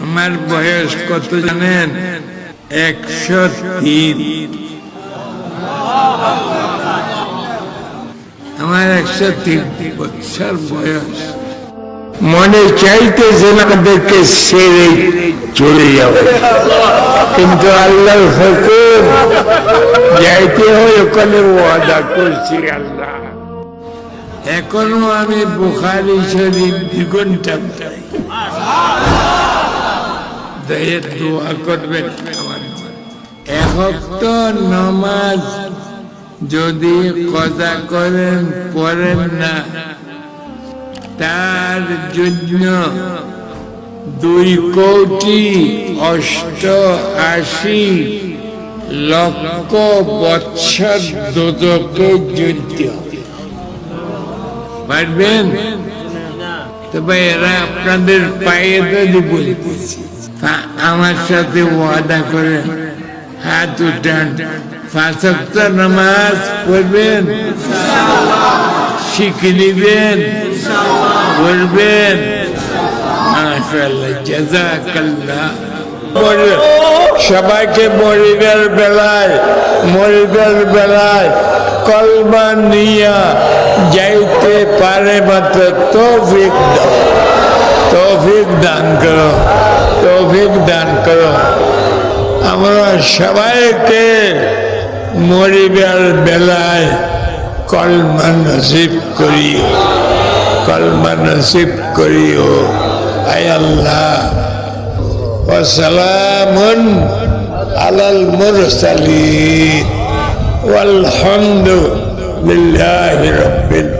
আমার বয়স কত জানেন? একশো তিন। আমার একশো তিন বছর বয়স। মনে চাইতে আমাদেরকে সেরে চলে যাবে। কিন্তু আল্লাহর হুকুম, যাইতে হয় ওখানে ওয়াদা করছি আল্লাহ। এখনও আমি বুখারি শরীফ চাই দয়ে দোয়া করবেন আমার এক তো নমাজ যদি কথা করেন পড়েন না তার জন্য দুই কোটি অষ্ট আশি লক্ষ বৎসর দুদকে যুদ্ধ পারবেন তবে এরা আপনাদের পায়ে যদি বলতেছে আমার সাথে ওয়াদা করেন হাত উঠান। ফাঁসক্ত নামাজ পড়বেন, শিখে নিবেন, পড়বেন। সবাইকে মরিবের বেলায় মরিবের বেলায় কলমা নিয়া যাইতে পারে মাত্র তৌফিক দাও। তৌফিক দান করো। তৌফিক দান করো আমরা সবাইকে মরিবার বেলায় কলমা নসিব করি কলমা নসিব করিও আয় আল্লাহ وسلام على المرسلين والحمد لله رب العالمين